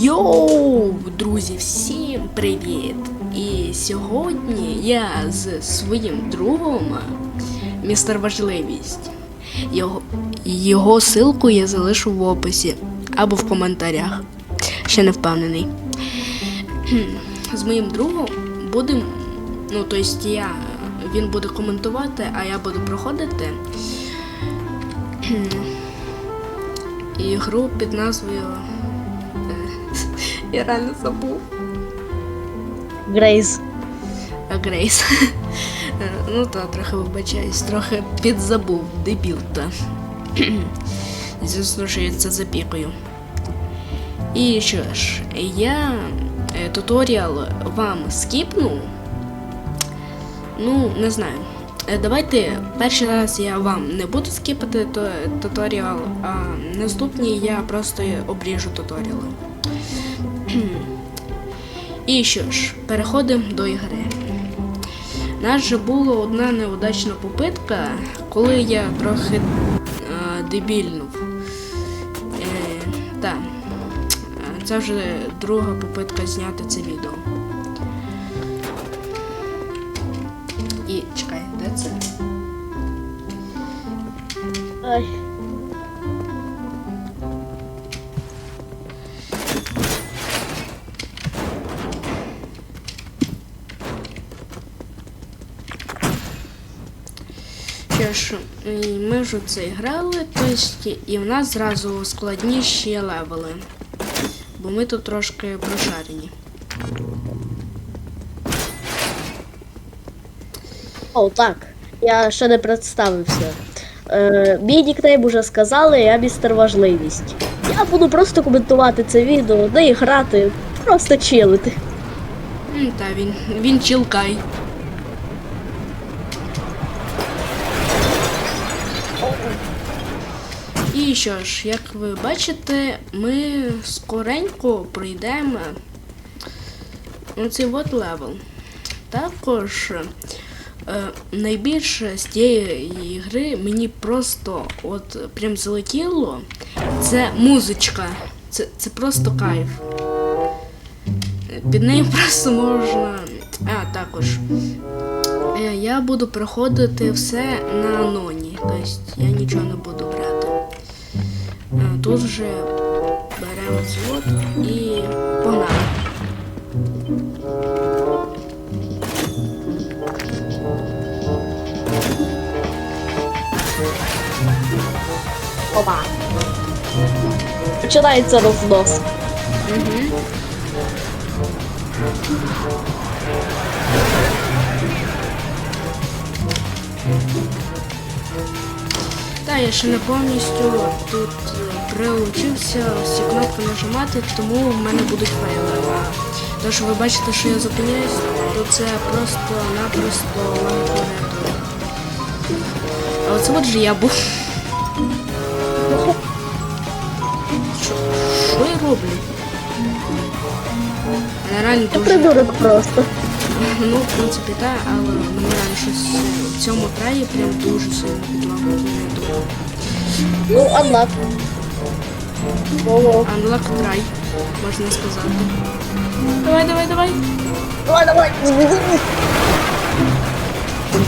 Йоу, друзі, всім привіт! І сьогодні я з своїм другом, містер Важливість. Його, його ссылку я залишу в описі або в коментарях. Ще не впевнений. З моїм другом будемо. Ну, тобто я. Він буде коментувати, а я буду проходити. Ігру під назвою. Я реально забув. Грейс. Грейс. Ну та трохи вибачаюсь, трохи підзабув, дебіл та. Звісно, що я це запікаю. І що ж, я е, туторіал вам скіпну. Ну, не знаю. Е, Давайте перший раз я вам не буду скіпати туторіал, а наступний я просто обріжу туторіали. І що ж, переходимо до ігри. У нас же була одна неудачна попитка, коли я трохи е, дебільнув. Е, так. Е, Це вже друга попитка зняти це відео. І чекай, де це? Ай. Що ми вже це грали, тобто, і в нас зразу складніші левели. Бо ми тут трошки прошарені. О, так. Я ще не представився. Е, мій нікнейм уже сказали, я містер важливість. Я буду просто коментувати це відео, не і грати, просто чилити. Та він, він чілкай. Що ж, як ви бачите, ми скоренько пройдемо цей от левел. Також е, найбільше з цієї гри мені просто от прям залетіло. Це музичка. Це, це просто кайф. Під нею просто можна. А, також. Е, Я буду проходити все на аноні. Тобто я нічого не буду брати. Е, Тут вже беремо цю от і погнали. Опа. Починається рознос. Угу. Та я ще не повністю тут приучився всі кнопки нажимати, тому в мене будуть фейли. А те, що ви бачите, що я зупиняюсь, то це просто-напросто ланкорето. А оце от же я був. Що, що я роблю? Я реально Я дуже... придурок просто. Ну, в принципі, так, але мені реально щось в цьому краї прям дуже сильно підламує. Ну, анлак. Unlock try, можна сказати. Давай, давай, давай. Давай, давай.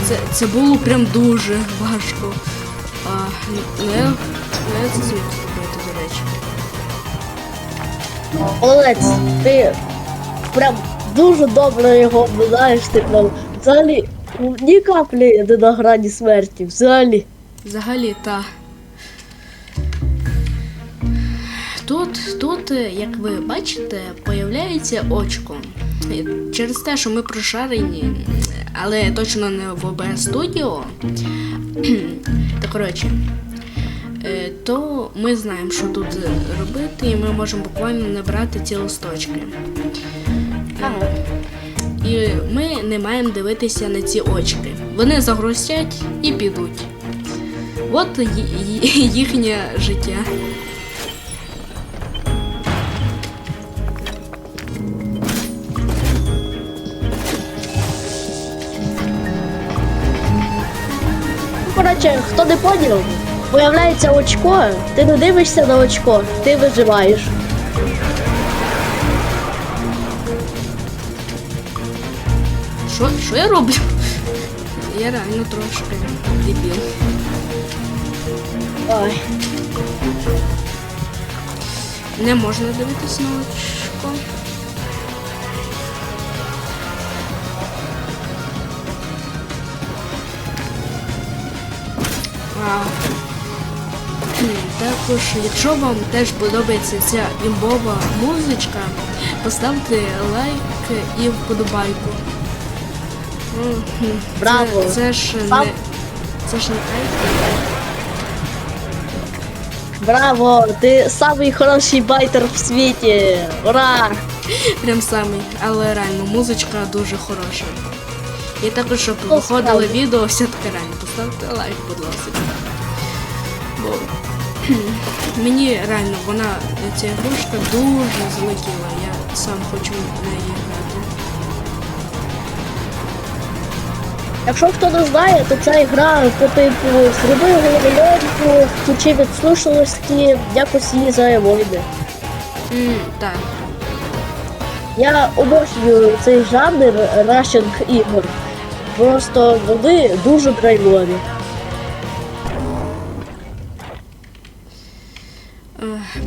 Це, це було прям дуже важко. А, ну, я, я це зміг зробити, до речі. Молодець, ти прям дуже добре його обминаєш, ти прям взагалі ні каплі не на грані смерті, взагалі. Взагалі, та. Тут, тут, е, як ви бачите, появляється очко. Через те, що ми прошарені, але точно не в OBS Studio. Та коротше, е, то ми знаємо, що тут робити, і ми можемо буквально набрати ці листочки. І ми не маємо дивитися на ці очки. Вони загрустять і підуть. От їхнє життя. коротше, хто не поділ, виявляється очко, ти не дивишся на очко, ти виживаєш. Що що я роблю? Я реально трошки дебіл. Ой. Не можна дивитися на очко. А, також, якщо вам теж подобається ця імбова музичка, поставте лайк і вподобайку. Браво! Це, це ж не. Це ж не. Браво! Ти самий хороший байтер в світі! Ура! Прям самий, але реально музичка дуже хороша. І також, щоб Ну, виходили відео, все-таки реально поставте лайк, будь ласка. Бо мені реально вона, ця ігрушка дуже залетіла. Я сам хочу в неї грати. Якщо хто не знає, то ця гра по типу зроби головоломку, включи відслушаності, якось її заевойди. М, так. Я обожнюю цей жанр рашинг ігор. Просто вони дуже драйвові.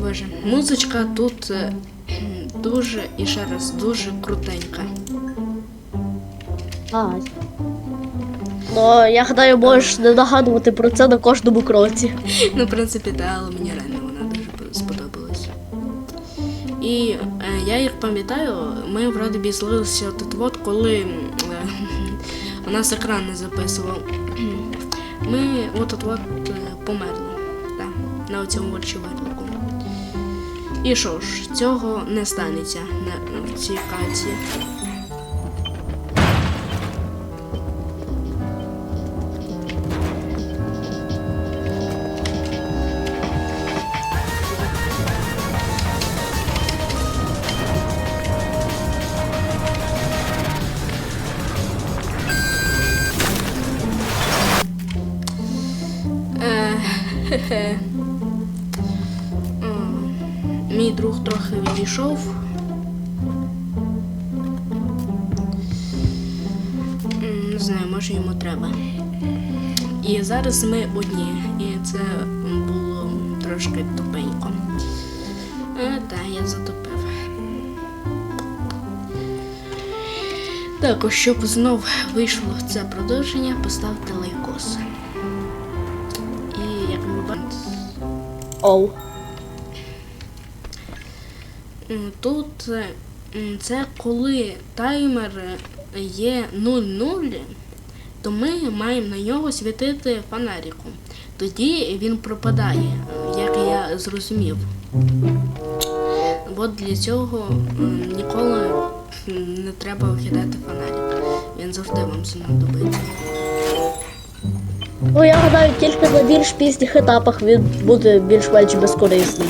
Боже, музичка тут е, дуже і ще раз дуже крутенька. Ай. Ну, я гадаю, можеш не нагадувати про це на кожному кроці. Ну, в принципі, так, але мені реально вона дуже сподобалась. І е, я як пам'ятаю, ми вроді злилися тут от, коли у нас екран не записував. Ми от от от е, померли. да, на цьому от. І що ж, цього не станеться на, цій каці. Трохи Не знаю, може йому треба. І зараз ми одні, і це було трошки тупенько. Е, так, я затопив. Також, щоб знов вийшло це продовження, поставте лайкос. І як ви бачите, Оу. М, тут е, це коли таймер є 0-0, то ми маємо на нього світити фонариком. Тоді він пропадає, як я зрозумів. От для цього ніколи не треба вкидати фонарик. Він завжди вам знадобиться. Ну, я гадаю, тільки на більш пізніх етапах він буде більш-менш безкорисний.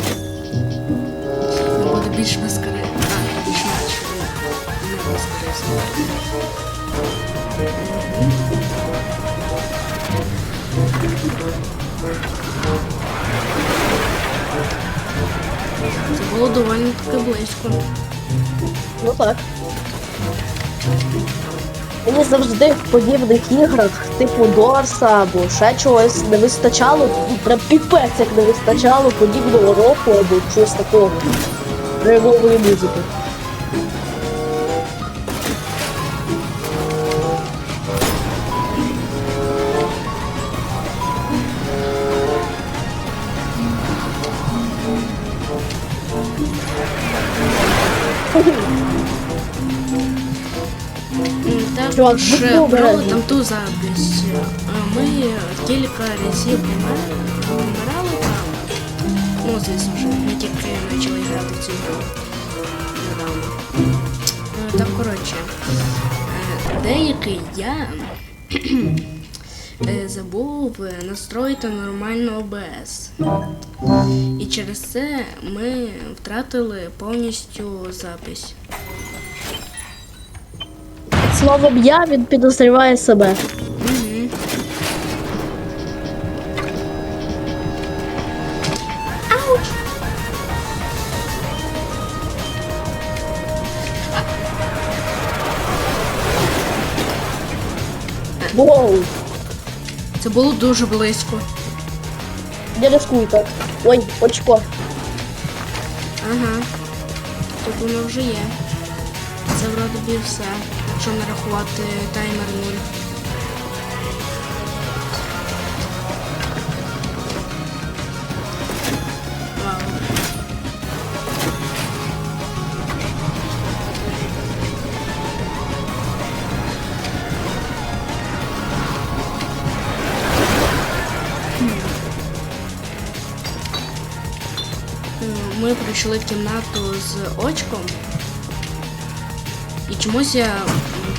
Було доволі таки близько. Ну так. Мені завжди в подібних іграх, типу Дорса або ще чогось, не вистачало, прям піпець як не вистачало подібного року або чогось такого. Драйвової музики. Чувак, будь е, про обережний. там ту запись. Е, Ми кілька разів помер- помирали там. Ну, звісно ж, ми тільки почали грати в цю гру недавно. Е, Так, коротше, е, деякий я е, забув настроїти нормально ОБС. І через це ми втратили повністю запись. Словом я він підозріває себе. Воу, Це було дуже близько. не рискуй так. Ой, очко. Ага. Тут воно вже є. Це вроде би все, якщо не рахувати таймер 0. Е, Ми прийшли в кімнату з очком. І чомусь я.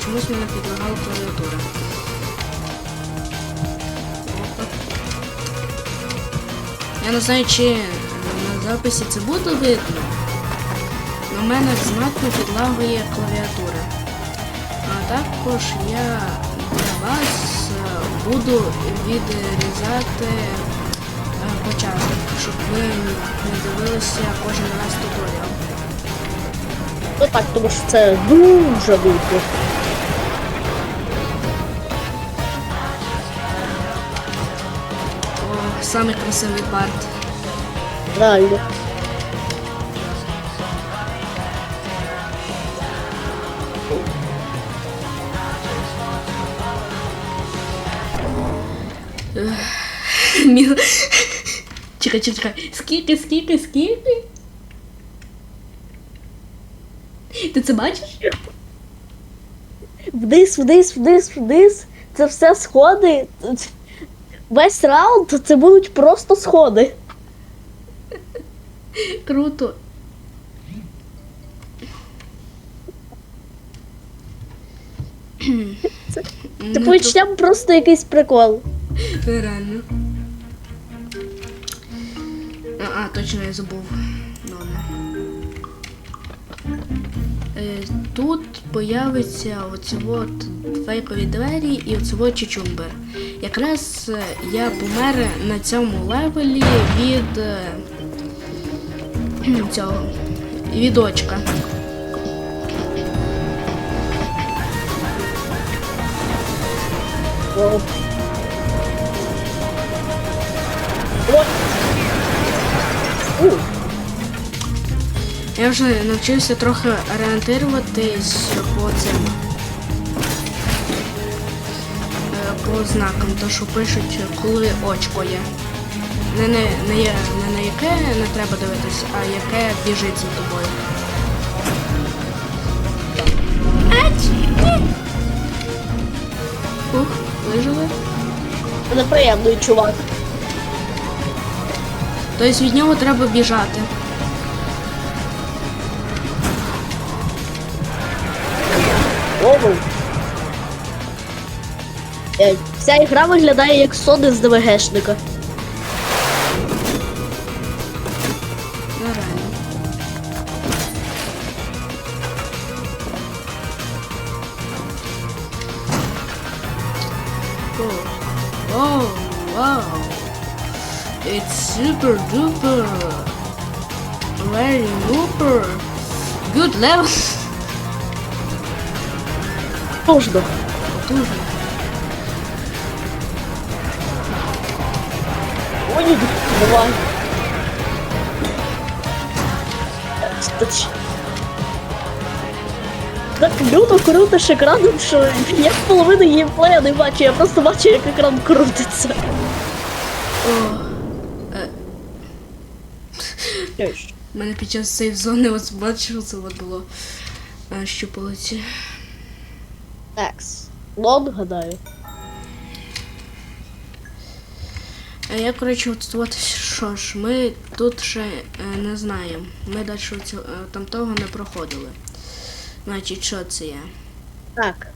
чомусь мене підлагала клавіатура. Я не знаю, чи на записі це буде видно. в мене знатно підлагує клавіатура. А також я для вас буду відрізати е, початок, щоб ви не дивилися кожен раз туторіал. Ну так, тому що це дуже нудно. О, самий красивий парт. Реально. Чекай, чекай, чекай. Скільки, скільки, скільки? Ти це бачиш? Вниз, вниз, вниз, вниз. Це все сходи. Весь раунд це будуть просто сходи. Круто. Це Ну, по відчуттям просто якийсь прикол. Реально. А, а, точно я забув. Добре. Е, Тут появиться оці от фейкові двері і оці от. Якраз е, я помер на цьому левелі від е, цього від очка. О. О. Я вже навчився трохи орієнтуватись по цим е, по знакам, то що пишуть, коли очко є. Не, не, не, є, не на яке не треба дивитися, а яке біжить за тобою. Ух, вижили. неприємний чувак. Тобто від нього треба біжати. Ого. Е, Вся ігра виглядає як соди з ДВГшника. It's super duper. Very super. Good level. Можна. Дуже. Ой, давай. Та ч- Так люто крутиш екраном, що я половину геймплея не бачу, я просто бачу, як екран крутиться. У мене під час сейф зони ось бачив, це от було а, щупалиці. Екс. Лон, гадаю. А я, коротше, от, от що ж, ми тут ще е, не знаємо. Ми далі е, там того не проходили. Значить, що це є? Так.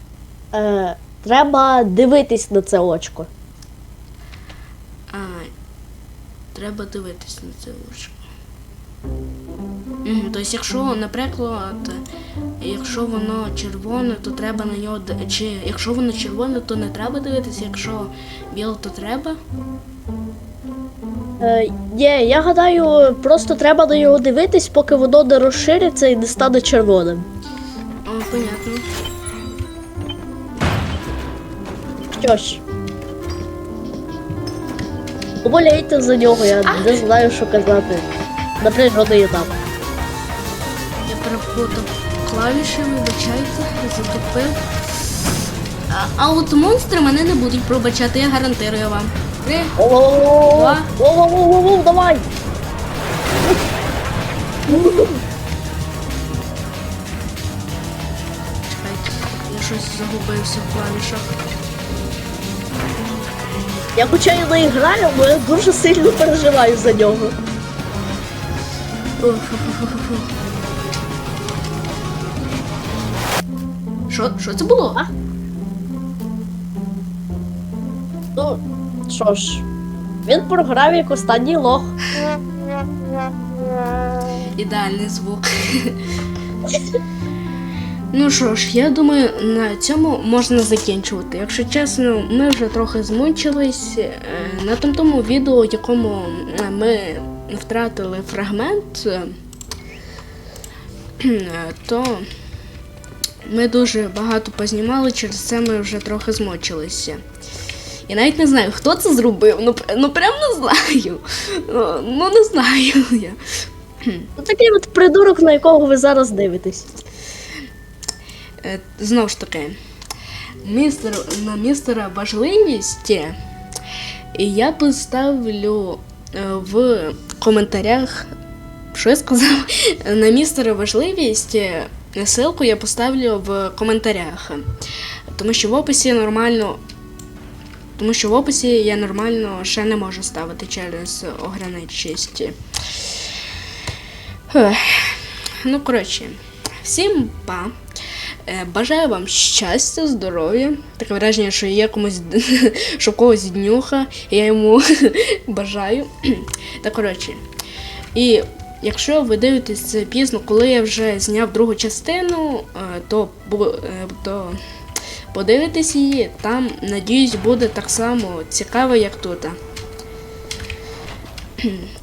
Е, треба дивитись на це очко. А, треба дивитись на це очко. Тобто, якщо, наприклад, якщо воно червоне, то треба на нього чи якщо воно червоне, то не треба дивитися, якщо біле, то треба. Е, ні, я гадаю, просто треба на нього дивитись, поки воно не розшириться і не стане червоним. О, понятно. Що ж. Поболійте за нього, я не знаю, що казати. Наприклад, етап. Перепутав клавіші, вибачайте, затупив. А, а от монстри мене не будуть пробачати, я гарантирую вам. Три. Воу-воу-воу-воу! Воу-воу-воу-воу, давай! Чекайте, я щось загубився в клавішах. Я хоча й не граю, але я дуже сильно переживаю за нього. Що, що це було? А? Ну, що ж, він програв як останній лох. Ідеальний звук. Ну що ж, я думаю, на цьому можна закінчувати. Якщо чесно, ми вже трохи змучились. Е, На тому тому відео, в якому е, ми втратили фрагмент, е, то ми дуже багато познімали, через це ми вже трохи змучилися. Я навіть не знаю, хто це зробив. Ну, ну прям не знаю. Ну, Ну, не знаю я. Ну, Такий от придурок, на якого ви зараз дивитесь. Е, Знову ж таки, містер, на містера важливість я поставлю е, в коментарях, що я сказав, на містера важливість ссылку я поставлю в коментарях. Тому що в описі нормально. Тому що в описі я нормально ще не можу ставити через ограниченість. Ну, коротше, всім па. Е, Бажаю вам щастя, здоров'я. Таке враження, що є комусь що когось днюха, я йому бажаю. Та коротше. І якщо ви дивитесь пізно, коли я вже зняв другу частину, е, то, е, то подивитесь її. Там, надіюсь, буде так само цікаво, як тут.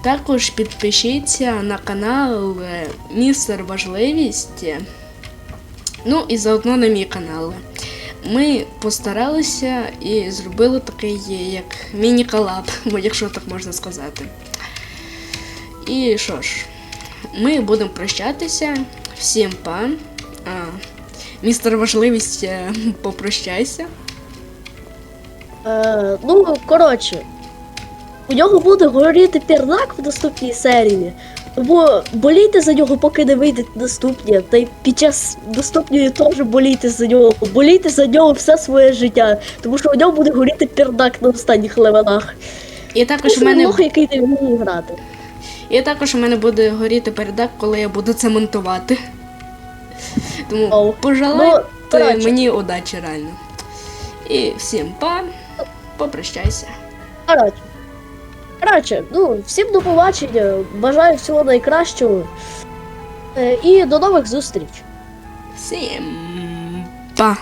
Також підпишіться на канал е, Містер Важливість. Ну і заодно на мій канал. Ми постаралися і зробили такий як міні-колаб, якщо так можна сказати. І що ж, ми будемо прощатися. Всім па. А, містер важливість, е, попрощайся. Е, ну, коротше, у нього буде горіти пірнак в наступній серії. Тому болійте за нього, поки не вийде наступні. Та й під час наступної теж болійте за нього. Болійте за нього все своє життя. Тому що у нього буде горіти пірнак на останніх левелах. І також у мене який не вміє грати. І також у мене буде горіти передак, коли я буду це монтувати. Тому Оу. пожелайте Ну, мені удачі реально. І всім па, попрощайся. Коротше. Коротше, ну, всім до побачення. Бажаю всього найкращого. Е, і до нових зустріч. Всім па.